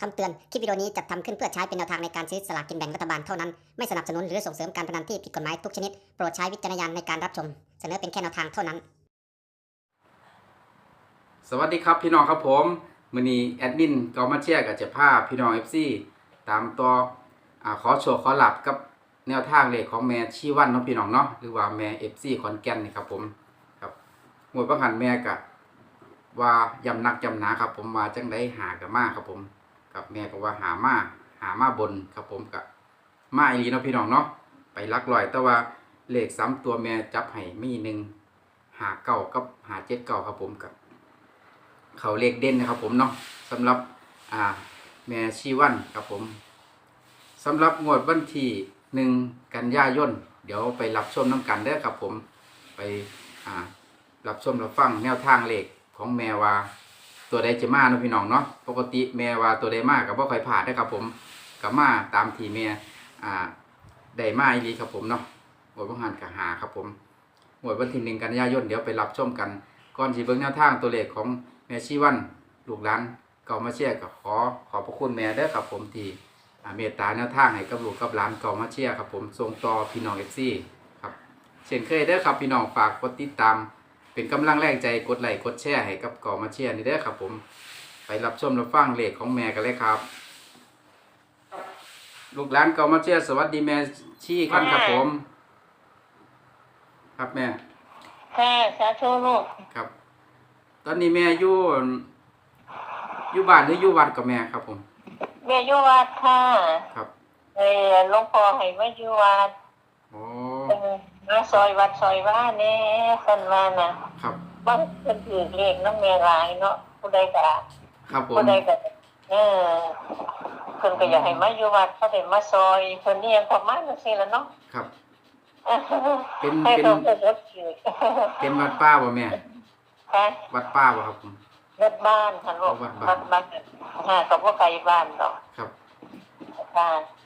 คำเตือน คลิปวิดีโอนี้จัดทำขึ้นเพื่อใช้เป็นแนวทางในการซื้อสลากกินแบ่งรัฐบาลเท่านั้น ไม่สนับสนุนหรือส่งเสริมการพนันที่ผิดกฎหมายทุกชนิด โปรดใช้วิจารณญาณในการรับชม เสนอเป็นแค่แนวทางเท่านั้น สวัสดีครับพี่น้องครับผมมือนี้แอดมินกอมาเชียร์กับเจะพาพพี่น้อง FC ตามต่ออขอโชว์ขอหลับกับแนวทางเลขของแม่ชีวันเนาะพี่น้องเนาะหรือว่าแม่ FC ขอนแก่นนี่ครับผมครับหมวดประหันแม่กะว่ายำหนักยำหนาครับผมว่าจังได้หากับมากครับผม กับแม่ก็ว่าหามาหามาบนครับผมกับมาอีหลีเนาะพี่น้องเนาะไปลักลอย แต่ว่าเลขสามตัวแม่จับให้มีหนึ่งหาเก้ากับหาเจ็ดเก้าครับผมกับเขาเลขเด่นนะครับผมเนาะสำหรับอ่าแม่ชีวันครับผมสำหรับงวดวันที่หนึ่งกันยายนเดี๋ยวไปรับชมน้ำกันเด้อครับผมไปอ่ารับชมรับฟังแนวทางเลขของแม่ว่า ตัวใดจะมาเนาะพี่น้องเนาะปกติแม่ว่าตัวใดมากับว่าคอยผ่าดได้ครับผมกับมาตามทีแม่อ่าได้มาอีหลีครับผมเนาะงวดวันหันกับหาครับผมงวดวันที่หนึ่งกันยายนเดี๋ยวไปรับชมกันก่อนที่เบิ่งแนวทางตัวเลขของแม่ชีวันลูกหลานเก่ามาเชียกับขอขอบพระคุณแม่เด้ครับผมทีเมตตาแนวทางให้กับลูกกับหลานเก่ามาเชียครับผมส่งต่อพี่น้องเอฟซีครับเช่นเคยเด้ครับพี่น้องฝากกดติดตาม เป็นกำลังแรงใจกดไลค์กดแชร์ให้กับเก่ามาเชียร์นี่เด้อครับผมไปรับชมรับฟังเลขของแม่กันเลยครับ ลูกหลานเก่ามาเชียร์สวัสดีแม่ชีกันครับผม ครับแม่ ค่ะสาธุลูกครับ ตอนนี้แม่อยู่อยู่บ้านหรืออยู่วัดกับแม่ครับผมเมียอยู่วัดค่ะครับ เออหลวงพ่อให้มาอยู่วัดโอ้ เออ มาซอยวัดซอยว่าแน่คนว่านะครับบ้านเพิ่นถือเลขน้องแม่หลายเนาะผู้ใดก็ครับผมผู้ใดก็เออเพิ่นก็อยากให้มาอยู่วัดเขาได้มาซอยเพิ่นนี่ยังประมาณนั้นสิล่ะเนาะครับ เป็นให้เป็น เขาเพิ่นรับถือเป็นวัดป้าบ่แม่ ค่ะ วัดป้าบ่ครับผมวัดบ้านค่ะลูกวัดบ้านวัดบ้านค่ะก็บ่ไกลบ้านดอกครับค่ะอ๋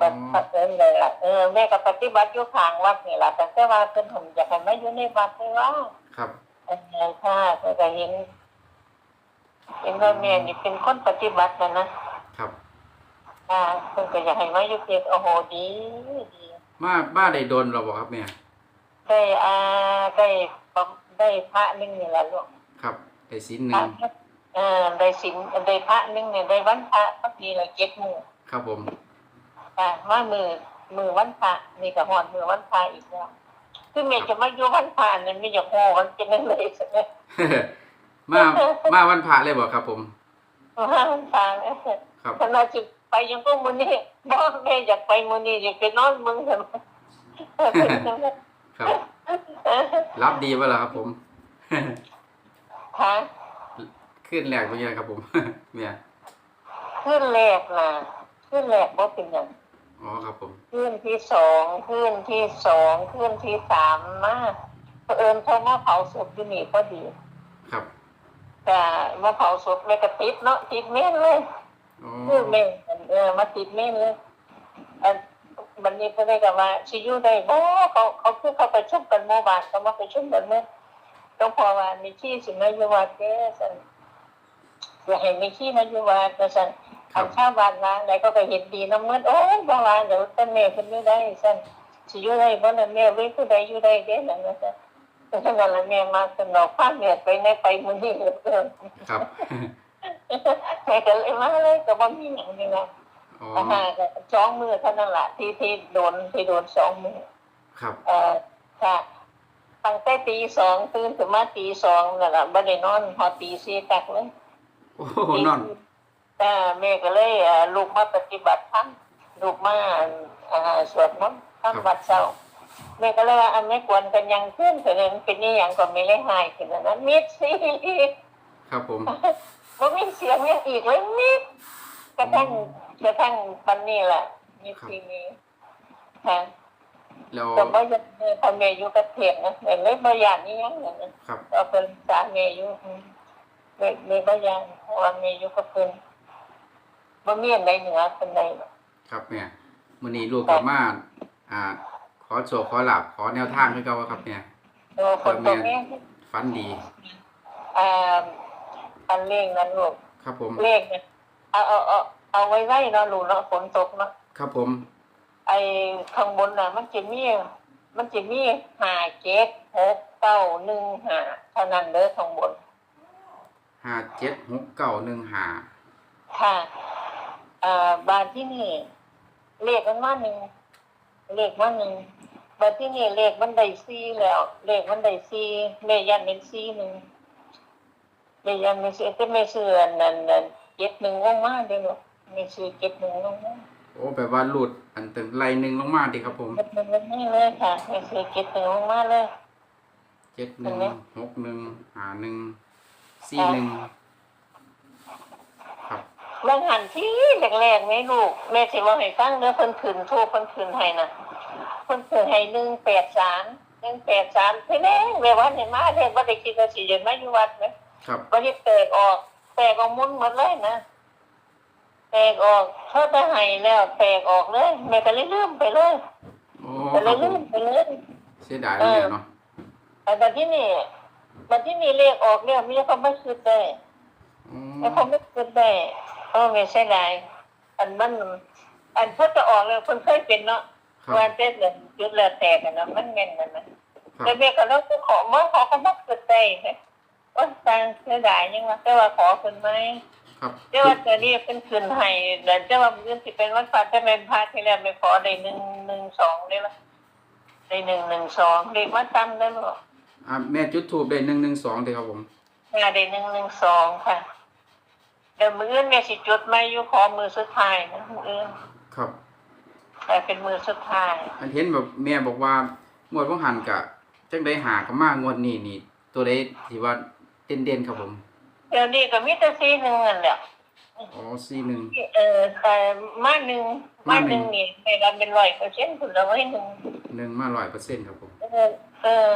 ปอฏิบัติเลยล่ะเออแม่ก็ปฏิบัติอยู่ข้างวัดนี่ล่ะแต่แต่ว่าเพิ่นผมอยากให้มาอยู่ในวัดเลยว่า ครับเออค่ะเพิ่นก็เห็นเห็นว่าแม่นี่เป็นคนปฏิบัตินะนะครับค่ะเพิ่นก็อยากให้มาอยู่เพียงโอ้โหดีดีมามาได้โดนเราบ่ครับแม่ได้อ่าได้ประได้พระหนึงนี่ล่ะลูกครับได้ศีลหพนึ่ระงเออได้ศีลได้พระหนึงเนี่ยได้วันพระก็ดีละเจ็ดมื้อครับผม ค่ะมามือมือวันพระนี่ก็ฮอดมือวันพระอีกแล้วคือแม่จะมาอยู่วันพระนั่นไม่อยากโหมันเป็นจังได๋ซะเนี่ยมามาวันพระเลยบ่ครับ ผมว่ามันฟังครับขณะจิไปยังก็มื้อนี้บ่แม่อยากไปมื้อนี้อยากไปนอนเมืองซั่นครับ รับดีบ่ล่ะครับผมค่ะขึ้นแรกเป็นยังครับผมแม่คืนแรกน่ะคืนแรกบ่เป็นหยัง อ๋อครับผมคืนที่สองคืนที่สองคืนที่สามมาเผอิญเขามาเผาศพอยู่นี่พอดี ครับแต่มาเผาศพแม่ก็ติดเนาะติดเมนเลยอ๋อคือแม่เออมาติดเมนเลยอันบันนี้ก็ได้กับว่าสิอยู่ได้บ่เขาเขาคือเขาประชุมกันหมู่บ้านเขามาประชุมกันเมื่อต้องพอว่ามีที่สิมาอยู่วัดเด้อซั่นจะให้มีที่มาอยู่วัดว่าซั่น ครัอับนชาวบ้านล้างใดก็ก็เห็นดีน้ำเงินโอ้ยบ่ว่าเดี๋ยวแต่แม่เพิ่นอยู่ได้ซั่นสิอยู่ได้บ่ล่ะแม่เว้ยผู้ใดอยู่ได้เด้นั่นว่าซั่นแต่ฉะนั้นละแม่มาสนอกพาแม่ไปในไปมื้อนี้เหลือเกินครับแม่ก็เลยมาเลยก็บ่มีหยังนี่นะอ๋ออาหารก็สองมือเท่านั้นล่ะที่ที่โดนที่โดนสองมือครับ เอ่อค่ะตั้งแต่ตีสองตื่นขึ้นมาตีสองนั่นล่ะบ่ได้นอนพอตีสี่ตักเลยโอ้โหนอน อ่าแม่ก็เลยเอ่อลูกมาปฏิบัติธรรมลูกมาอ่าสวดมนต์ทำวัดเช้าแม่ก็เลยว่าอันไม่ควรกันยังขึ้นถึงมันเป็นนี่อย่างก็ไม่ได้หายถึงอันนั้นมิดสิครับผมบ่มีเสียงยังอีกเลยมิดกระทั่งกระทั่งปันนี้แหละมีทีนี้ค่ะแล้วแต่บ่อยังทำแม่อยู่กับเถียงนะแม่เลยบ่อยากนี่ยังนั่นนะครับเอาเป็นสามีอยู่อืมแม่แม่บ่อยากเพราะว่าแม่อยู่กับเพิ่น บ่มีอันใดเหนือเป็นใดหรอกครับแม่มื้อนี้ลูกกับมาอ่า ขอโชว์ขอหลับขอแนวทางให้เขาครับแม่เออคนตรงนี้ฟันดีอ่าอันเลขนั้นลูกครับผมเลขเนี่ยเอาเอาเอาเอาไว้ไว้เนาะลูกเนาะฝนตกเนาะครับผม ไอ้ข้างบนน่ะ มันจะมีมันจะมีห้าเจ็ดหกเก้าหนึ่งห้าเท่านั้นเด้อข้างบนห้าเจ็ดหกเก้าหนึ่งห้าค่ะ เอ่อบานที่นี่เลขมันมาหนึ่งเลขมาหนึ่งบานที่นี่เลขมันได้สี่แล้ว เลขมันได้สี่แม่ยันเป็นสี่หนึ่งแม่ยันไม่ซื้อแต่ไม่ซื้ออันนั้นอันเจ็ดหนึ่งลงมาเด้อลูกไม่ซื้อเจ็ดหนึ่งลงมาโอ้แบบว่าหลุดอันตึงไล่หนึ่งลงมาดีครับผมเจ็ดหนึ่งลงมาเลยค่ะไม่ซื้อเจ็ดหนึ่งลงมาเลยเจ็ดหนึ่งเห็นไหมหกหนึ่งห้าหนึ่งสี่หนึ่งครั บบางหันที่แรกๆไหมลูกแม่สิว่าให้ฟังเด้อเพิ่นขึ้นโทรเพิ่นขึ้นให้น่ะเพิ่นขึ้นให้หนึ่งแปดสามหนึ่งแปดสามพี่แน่แม่ว่าเห็นมาเด็กว่าได้คิดว่าสิเดินมาอยู่วัดไหมครับวันนี้แตกออกแตกออกมุนหมดเลยนะแตกออกเท่าจะให้แล้วแตกออกเลยแม่ก็เลยลืมไปเลยโอ้ก็คเลรัยบผลืมมไปเลยเสียดายเลยเนาะแต่ตอนที่นี่ตอนที่นี่เลขออกเนี่ยมีแต่ความไม่คิดได้อ๋อแต่ความไม่คิดได้ เออไม่ใช่ไรอันมันอันเพื่อจะออกเลยคนเคยเป็นเนาะครับวันเต้นเลยจุดเลือดแตกกันนะมันแม่นกันนะครับแต่เด็กก็ต้องขอมาขอเขาไม่คิดได้ไหมว่าทางเสียดายยังวะแต่ว่าขอคุณไหมครับเจ้าว่าจะเรียกเป็นคืนให้เดี๋ยวเจ้าว่ามันสิเป็นวันพระจะเป็นพระที่แล้วไม่ขอได้หนึ่งหนึ่งสองได้ละได้หนึ่งหนึ่งสองเด็กว่าจำได้หรออ่าแม่จุดถูกได้หนึ่งหนึ่งสองเดีครับผมงานได้หนึ่งหนึ่งสองค่ะ เดี๋ยวมืออื่นแม่สิจุดไม่อยู่ขอมือสุดท้ายนะมืออื่นครับแต่เป็นมือสุดท้ายอันเห็นแบบแม่บอกว่างวดพ่หันกะจังได้หากับมางวดนี้นี่ ตัวใดที่ว่าเด่นเด่นๆครับผมเดี๋ยวนี้ก็มีแต่ซีหนึ่งนั่นแหละอ๋อสี่หนึ่ง เออแต่มาหนึ่งมาหนึ่งนี่ในรับเป็นร้อยเปอร์เซ็นต์คุณเราไว้หนึ่งหนึ่งมาร้อยเปอร์เซ็นต์ครับผมเออเออ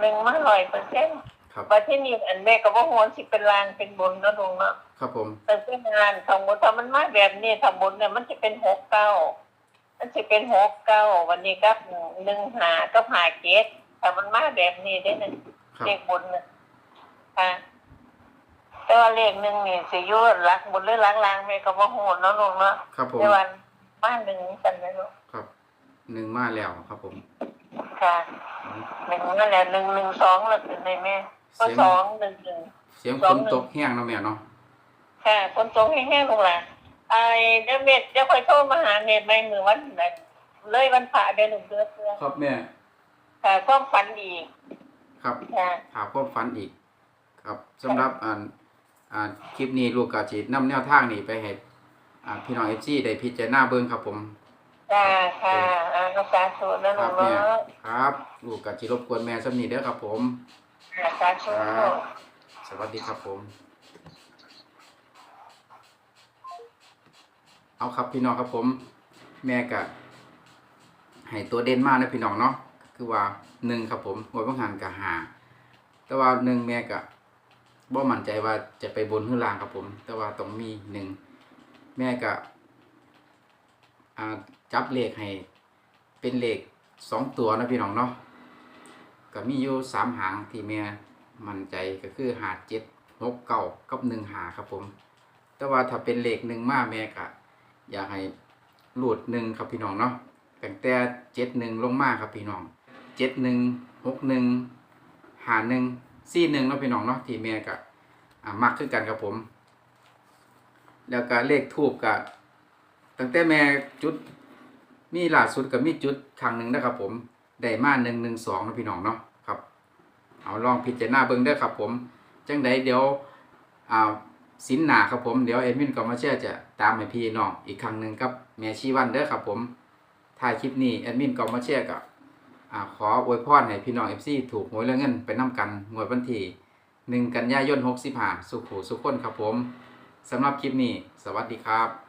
หนึ่งมาร้อยเปอร์เซ็นต์ ครับว่าที่นี่อันแม่ก็บ่ฮู้ว่าสิเป็นลางเป็นบนเนาะลุงเนาะครับผมแต่เป็นงานทั้งหมดถ้ามันมาแบบนี้ทั้งหมดเนี่ยมันจะเป็นหกเก้ามันจะเป็นหกเก้าวันนี้ก็หนึ่งหาก็หาเกตถ้ามันมาแบบนี้ได้นั่นครับเลขบนน่ะค่ะแต่ว่าเลขหนึ่งนี่สิอยู่หลักบนหรือหลักล่างแม่ก็บ่ฮู้เนาะลุงเนาะครับผมแต่ว่ามาหนึ่งกันนะลูกครับหนึ่งมาแล้วครับผมค่ะหนึ่งนั่นแหละหนึ่งหนึ่งสองแล้วเป็นไงแม่ ก็สองหนึ่งหนึ่งเสียงสฝองนหนึ่งตกแห้งเนาะแม่เนาะค่ะคนตรงให้แห้งลงละไอ้เดยวเม็ดจะคอยโทรมาหาเม็ดไหมมือวันไหนเลยวันผ่าเดือนหนึ่งเดือนเดือนครับแม่ค่ะความฝันอีกครับค่ะหาความฝันอีก ครับสำหรับอ่าอ่าคลิปนี้ลูกกาจีนำแนวทางนี้ไปให้อ่าพี่น้องเอฟซีได้พิจารณาเบิ่งครับผมค่ะค่ะอ่าสาธุนะหคนูรับแม่เนาะ ครับลูกกาจีรบกวนแม่สำนีเด้อครับผมค่ะ สาธุครับสวัสดีครับผม เอาครับพี่น้องครับผม แม่กะให้ตัวเด่นมากนะพี่น้องเนาะคือว่าหนึ่งครับผมหวยบังหันกะหาแต่ว่าหนึ่งแม่กะบ่มั่นใจว่าจะไปบนหรือล่างครับผม แต่ว่าต้องมีหนึ่งแม่กะจับเลขให้เป็นเลขสองตัวนะพี่น้องเนาะ ก็มีอยู่สามหางที่แม่มั่นใจก็คือหาเจ็ดหกเก้ากับหนึ่งหาครับผม แต่ว่าถ้าเป็นเลขหนึ่งมาแม่กะอยากให้หลุดหนึ่งครับพี่น้องเนาะตั้งแต่เจ็ดหนึ่งลงมาครับพี่น้องเจ็ดหนึ่งหกหนึ่งหาหนึ่งสี่หนึ่งเนาะพี่น้องเนาะที่แม่กะอ่ามักขึ้นกันครับผม แล้วก็เลขทูบกะตั้งแต่แม่จุดมีล่าสุดกับมีจุดครั้งหนึ่งนะครับผมได้มาหนึ่งหนึ่งสองนะพี่น้องเนาะ เอาลองพิจารณาเบิ่งเด้ครับผม จังใดเดี๋ยวอ่าสินหนาครับผมเดี๋ยวเอดมินก็มาเชื่อจะตามให้พี่น้องอีกครั้งหนึ่งกับแม่ชีวันเด้อครับผมถ่ายคลิปนี้แอดมินก็มาเชื่อกับอ่าขออวยพรให้พี่น้องเอฟซีถูกหวยและเงินไปนํกันงวดวันที่หนึ่งกันยายนหกสิบห้าสุขูสุขคนครับผมสำหรับคลิปนี้ สวัสดีครับ